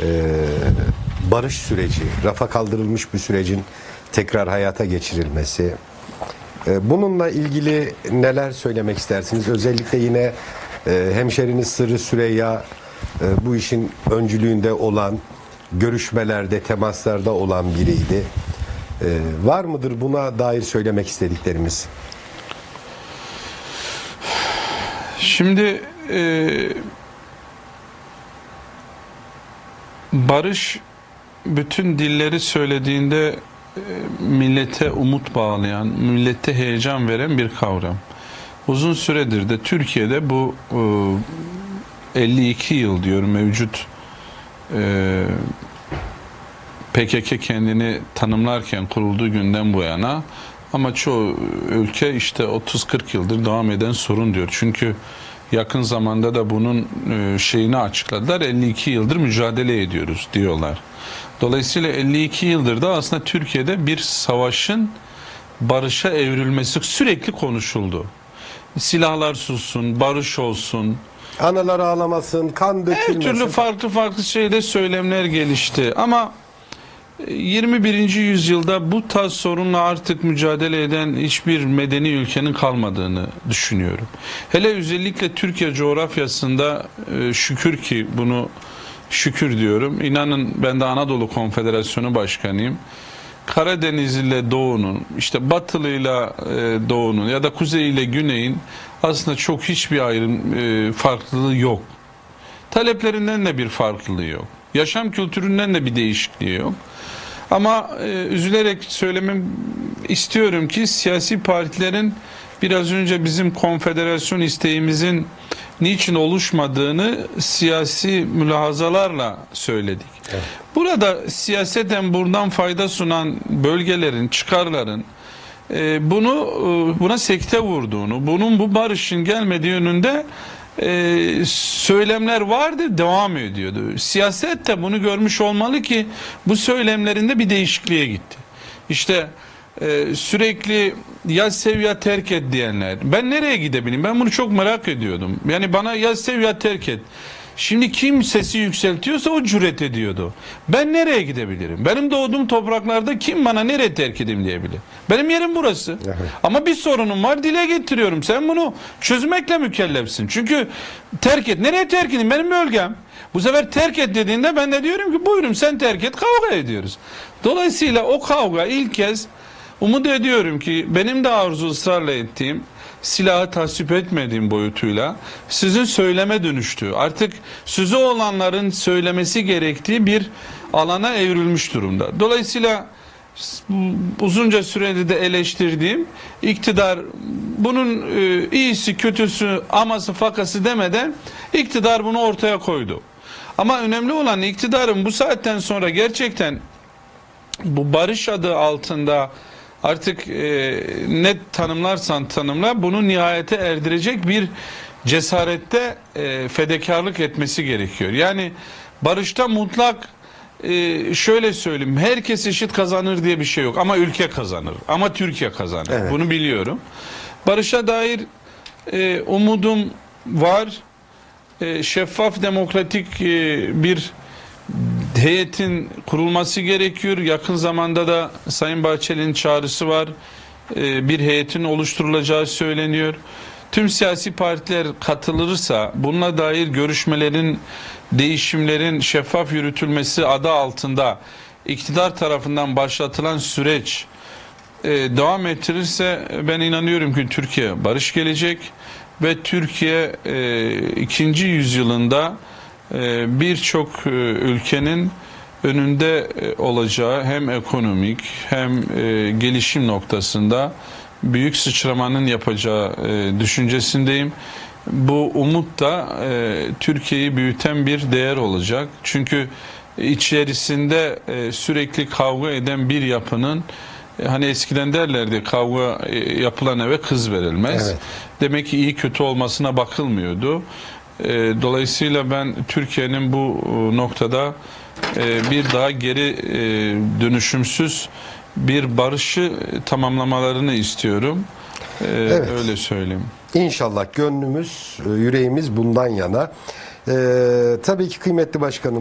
e, barış süreci, rafa kaldırılmış bir sürecin tekrar hayata geçirilmesi. E, bununla ilgili neler söylemek istersiniz? Özellikle yine e, hemşeriniz Sırrı Süreyya e, bu işin öncülüğünde olan, görüşmelerde, temaslarda olan biriydi. E, var mıdır buna dair söylemek istediklerimiz? Şimdi e, barış bütün dilleri söylediğinde e, millete umut bağlayan, millete heyecan veren bir kavram. Uzun süredir de Türkiye'de bu e, 52 yıl diyorum mevcut e, PKK kendini tanımlarken kurulduğu günden bu yana ama çoğu ülke işte 30-40 yıldır devam eden sorun diyor. Çünkü yakın zamanda da bunun e, şeyini açıkladılar. 52 yıldır mücadele ediyoruz diyorlar. Dolayısıyla 52 yıldır da aslında Türkiye'de bir savaşın barışa evrilmesi sürekli konuşuldu. Silahlar sussun, barış olsun, Analar ağlamasın, kan her dökülmesin. türlü farklı farklı şeyde söylemler gelişti. Ama 21. yüzyılda bu tarz sorunla artık mücadele eden hiçbir medeni ülkenin kalmadığını düşünüyorum. Hele özellikle Türkiye coğrafyasında e, şükür ki bunu şükür diyorum. İnanın ben de Anadolu Konfederasyonu Başkanıyım. Karadeniz ile Doğu'nun, işte Batılı ile Doğu'nun ya da Kuzey ile Güney'in aslında çok hiçbir ayrım e, farklılığı yok. Taleplerinden de bir farklılığı yok. Yaşam kültüründen de bir değişikliği yok. Ama e, üzülerek söylemem istiyorum ki siyasi partilerin biraz önce bizim konfederasyon isteğimizin niçin oluşmadığını siyasi mülahazalarla söyledik. Burada siyaseten buradan fayda sunan bölgelerin, çıkarların e, bunu e, buna sekte vurduğunu, bunun bu barışın gelmediği yönünde e, söylemler vardı, devam ediyordu. Siyaset de bunu görmüş olmalı ki bu söylemlerinde bir değişikliğe gitti. İşte e, sürekli ya sev ya terk et diyenler. Ben nereye gidebileyim? Ben bunu çok merak ediyordum. Yani bana ya sev ya terk et. Şimdi kim sesi yükseltiyorsa o cüret ediyordu. Ben nereye gidebilirim? Benim doğduğum topraklarda kim bana nereye terk edeyim diyebilir. Benim yerim burası. Evet. Ama bir sorunum var dile getiriyorum. Sen bunu çözmekle mükellefsin. Çünkü terk et. Nereye terk edeyim? Benim bölgem. Bu sefer terk et dediğinde ben de diyorum ki buyurun sen terk et kavga ediyoruz. Dolayısıyla o kavga ilk kez umut ediyorum ki benim de arzu ısrarla ettiğim silahı tasvip etmediğim boyutuyla sizin söyleme dönüştüğü artık sözü olanların söylemesi gerektiği bir alana evrilmiş durumda. Dolayısıyla uzunca sürede de eleştirdiğim iktidar bunun e, iyisi kötüsü aması fakası demeden iktidar bunu ortaya koydu. Ama önemli olan iktidarın bu saatten sonra gerçekten bu barış adı altında artık e, net tanımlarsan tanımla bunu nihayete erdirecek bir cesarette e, fedakarlık etmesi gerekiyor. Yani barışta mutlak e, şöyle söyleyeyim herkes eşit kazanır diye bir şey yok ama ülke kazanır ama Türkiye kazanır Evet. bunu biliyorum. Barışa dair e, umudum var. E, şeffaf demokratik e, bir heyetin kurulması gerekiyor. Yakın zamanda da Sayın Bahçeli'nin çağrısı var. Ee, bir heyetin oluşturulacağı söyleniyor. Tüm siyasi partiler katılırsa bununla dair görüşmelerin, değişimlerin şeffaf yürütülmesi adı altında iktidar tarafından başlatılan süreç e, devam ettirirse ben inanıyorum ki Türkiye barış gelecek ve Türkiye e, ikinci yüzyılında birçok e, ülkenin önünde e, olacağı hem ekonomik hem e, gelişim noktasında büyük sıçramanın yapacağı e, düşüncesindeyim. Bu umut da e, Türkiye'yi büyüten bir değer olacak. Çünkü içerisinde e, sürekli kavga eden bir yapının e, hani eskiden derlerdi kavga e, yapılan eve kız verilmez. Evet. Demek ki iyi kötü olmasına bakılmıyordu. E, Dolayısıyla ben Türkiye'nin bu e, noktada e, bir daha geri e, dönüşümsüz bir barışı tamamlamalarını istiyorum. E, Evet. Öyle söyleyeyim. İnşallah gönlümüz, yüreğimiz bundan yana. Ee, tabii ki kıymetli başkanım